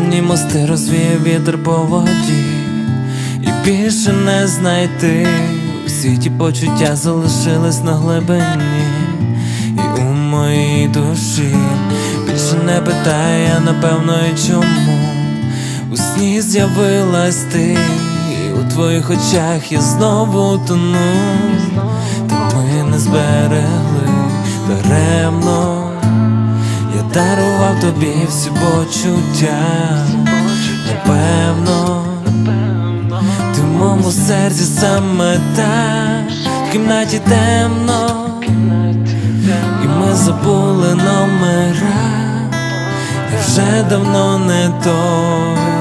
Твої мости розвіє вітер по воді, і більше не знайти. Усі ті почуття залишились на глибині, і у моїй душі більше не питає, напевно і чому. У сні з'явилась ти, і у твоїх очах я знову тону. Та ми не зберегли даремно. Дарував тобі всі почуття, напевно, ти в моєму серці саме та в кімнаті темно, і ми забули номера. Я вже давно не той,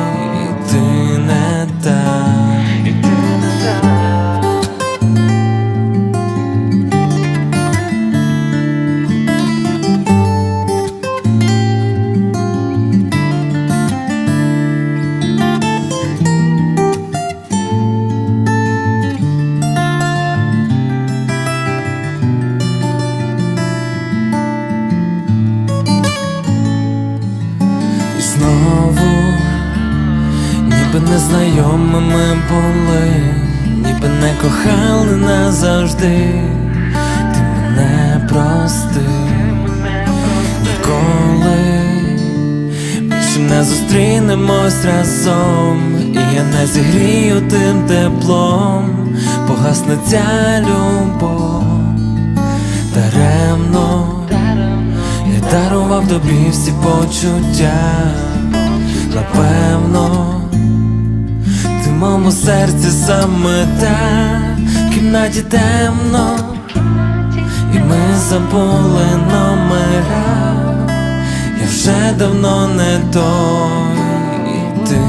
знову, ніби незнайомими були, ніби не кохали назавжди, ти мене прости, ніколи більше не зустрінемось разом, і я не зігрію тим теплом, погасне ця любов. Даремно. Дарував тобі всі почуття, напевно, ти в моєму серці саме та в кімнаті темно, і ми забули номера, я вже давно не той, і ти